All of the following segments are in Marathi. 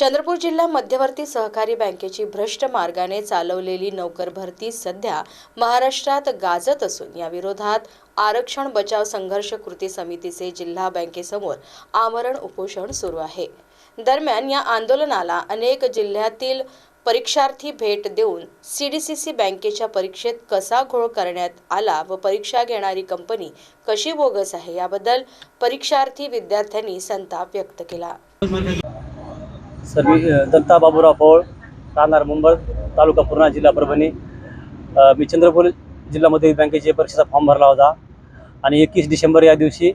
चंद्रपूर जिल्हा मध्यवर्ती सहकारी बँकेची भ्रष्ट मार्गाने चालवलेली नोकर भरती सध्या महाराष्ट्रात गाजत असून या विरोधात आरक्षण बचाव संघर्ष कृती समितीचे जिल्हा बँकेसमोर आमरण उपोषण सुरू आहे. दरम्यान या आंदोलनाला अनेक जिल्ह्यातील परीक्षार्थी भेट देऊन सी डी सी सी बँकेच्या परीक्षेत कसा घोळ करण्यात आला व परीक्षा घेणारी कंपनी कशी बोगस आहे याबद्दल परीक्षार्थी विद्यार्थ्यांनी संताप व्यक्त केला. सर मी दत्ता बाबूराव पवळ राहणार मुंबई तालुका पूर्णा जिल्हा परभणी. मी चंद्रपूर जिल्हा मध्यवर्ती बँकेच्या परीक्षेचा फॉर्म भरला होता. आणि एकवीस डिसेंबर या दिवशी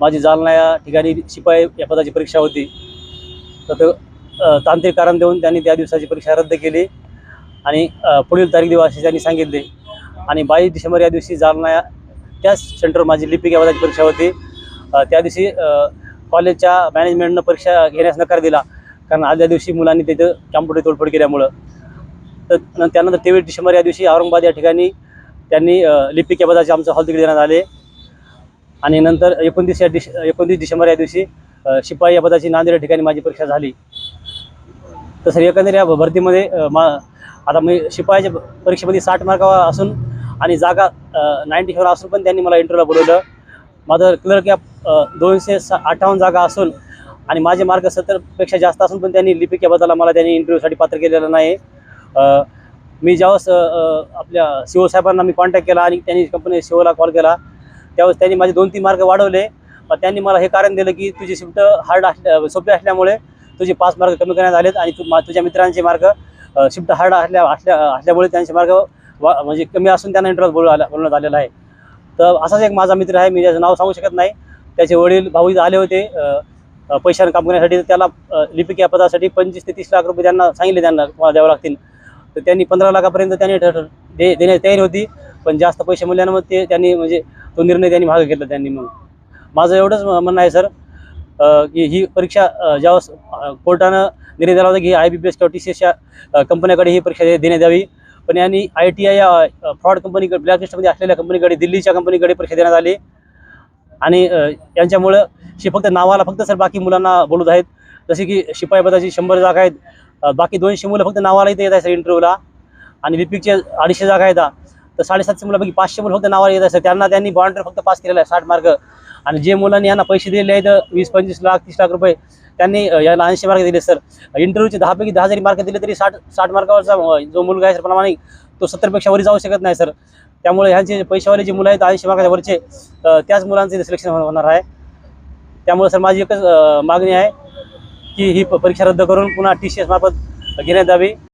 माझी जालना या ठिकाणी शिपाई या पदाची परीक्षा होती. तर ते तांत्रिक कारण देऊन त्यांनी त्या दिवसाची परीक्षा रद्द केली. आणि पुढील तारीख दिवस असे त्यांनी सांगितले. आणि बावीस डिसेंबर या दिवशी जालना या त्याच सेंटरवर माझी लिपिक या पदाची परीक्षा होती. त्या दिवशी कॉलेजच्या मॅनेजमेंटनं परीक्षा घेण्यास नकार दिला. कारण आदल्या दिवशी मुलांनी तिथं कॅम्प्युटर तोडफोड केल्यामुळं. तर त्यानंतर तेवीस डिसेंबर या दिवशी औरंगाबाद या ठिकाणी त्यांनी लिपिक या पदाचे आमचं हॉल तिकडे देण्यात आले. आणि नंतर एकोणतीस या डिश एकोणतीस डिसेंबर या दिवशी शिपाई या पदाची नांदेड या ठिकाणी माझी परीक्षा झाली. तसं एकंदरीत या भरतीमध्ये मा आता मी शिपायाच्या परीक्षेमध्ये साठ मार्कावर असून आणि जागा नाईन्टी फोर असून पण त्यांनी मला इंटरव्ह्यूला बोलवलं. माझं क्लर्क या दोनशे सा अठ्ठावन्न जागा असून आणि माझे मार्ग सत्तरपेक्षा जास्त असून पण त्यांनी लिपिक मला त्यांनी इंटरव्ह्यूसाठी पात्र केलेलं नाही. मी ज्यावेळेस आपल्या सी साहेबांना मी कॉन्टॅक्ट केला आणि त्यांनी कंपनी सी ओला कॉल केला त्यावेळेस त्यांनी माझे दोन तीन मार्क वाढवले. त्यांनी मला हे कारण दिलं की तुझी शिफ्ट हार्ड असल्या सोपे असल्यामुळे तुझे पाच मार्क कमी करण्यात आलेत आणि तू तुझ्या मित्रांचे मार्ग शिफ्ट हार्ड असल्या असल्या असल्यामुळे त्यांचे मार्ग वा म्हणजे कमी असून त्यांना इंटरव्ह्यू बोलू आला बोलण्यात आलेला आहे. तर असाच एक माझा मित्र आहे मी त्याचं नाव सांगू शकत नाही. त्याचे वडील भाऊ आले होते. पैशानं काम करण्यासाठी त्याला लिपिक या पदासाठी पंचवीस ते तीस लाख रुपये त्यांना सांगितले त्यांना मला द्यावं लागतील. तर त्यांनी पंधरा लाखापर्यंत त्यांनी दे देण्याची तयारी होती. पण जास्त पैसे मिळाल्यानं मग ते त्यांनी म्हणजे तो निर्णय त्यांनी भाग घेतला त्यांनी मग. माझं एवढंच म्हणणं आहे सर की ही परीक्षा ज्यावेळेस कोर्टानं निर्णय दिला होता की आय बी पी एस किंवा टी सी एसच्या कंपन्याकडे ही परीक्षा देण्यात यावी. पण यांनी आय टी आय या फ्रॉड कंपनीकडे ब्लॅकलिस्टमध्ये असलेल्या कंपनीकडे दिल्लीच्या कंपनीकडे परीक्षा देण्यात आली. आणि यांच्यामुळं शे फक्त नावाला फक्त सर बाकी मुलांना बोलत आहेत. जसे की शिपाई पदाची शंभर जागा आहेत. बाकी दोनशे मुलं फक्त नावाला इथे येत आहे सर इंटरव्ह्यूला आणि विपिकचे अडीचशे जागा आहेत. तर साडेसातशे मुलापैकी पाचशे मुलं फक्त नावाला येत आहे सर. त्यांना त्यांनी बॉन्डर फक्त पास केलेला आहे साठ मार्क. आणि जे मुलांनी यांना पैसे दिलेले आहेत वीस पंचवीस लाख तीस लाख रुपये त्यांनी याला ऐंशी मार्क दिले सर. इंटरव्ह्यूचे दहापैकी दहा जरी मार्क दिले तरी साठ साठ मार्कावरचा जो मुलगा आहे सर प्रमाणे तो सत्तरपेक्षा वरी जाऊ शकत नाही सर. त्यामुळे ह्यांचे पैशावाले जे मुलं आहेत ऐंशी मार्काच्या वरचे त्याच मुलांचे सिलेक्शन होणार आहे. त्यामुळे सर माझी एकच मागणी आहे की ही परीक्षा रद्द करून पुन्हा टी सी एस मार्फत घेण्यात यावी.